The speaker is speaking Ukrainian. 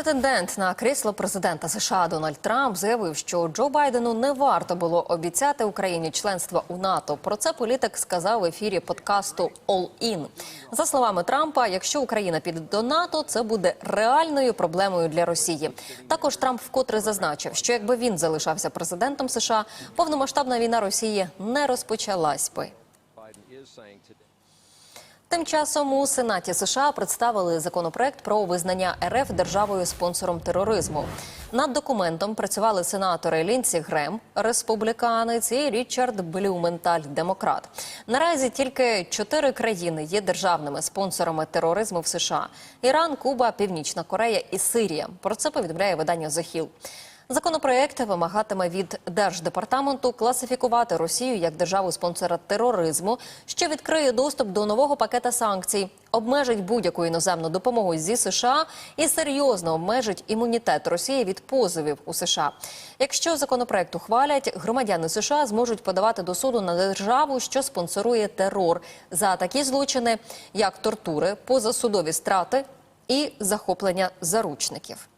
Претендент на крісло президента США Дональд Трамп заявив, що Джо Байдену не варто було обіцяти Україні членство у НАТО. Про це політик сказав в ефірі подкасту All In. За словами Трампа, якщо Україна піде до НАТО, це буде реальною проблемою для Росії. Також Трамп вкотре зазначив, що якби він залишався президентом США, повномасштабна війна Росії не розпочалась би. Тим часом у Сенаті США представили законопроект про визнання РФ державою спонсором тероризму. Над документом працювали сенатори Лінсі Грем, республіканець, і Річард Блюменталь, демократ. Наразі тільки чотири країни є державними спонсорами тероризму в США: Іран, Куба, Північна Корея і Сирія. Про це повідомляє видання Hill. Законопроект вимагатиме від держдепартаменту класифікувати Росію як державу спонсора тероризму, що відкриє доступ до нового пакета санкцій, обмежить будь-яку іноземну допомогу зі США і серйозно обмежить імунітет Росії від позовів у США. Якщо законопроект ухвалять, громадяни США зможуть подавати до суду на державу, що спонсорує терор за такі злочини, як тортури, позасудові страти і захоплення заручників.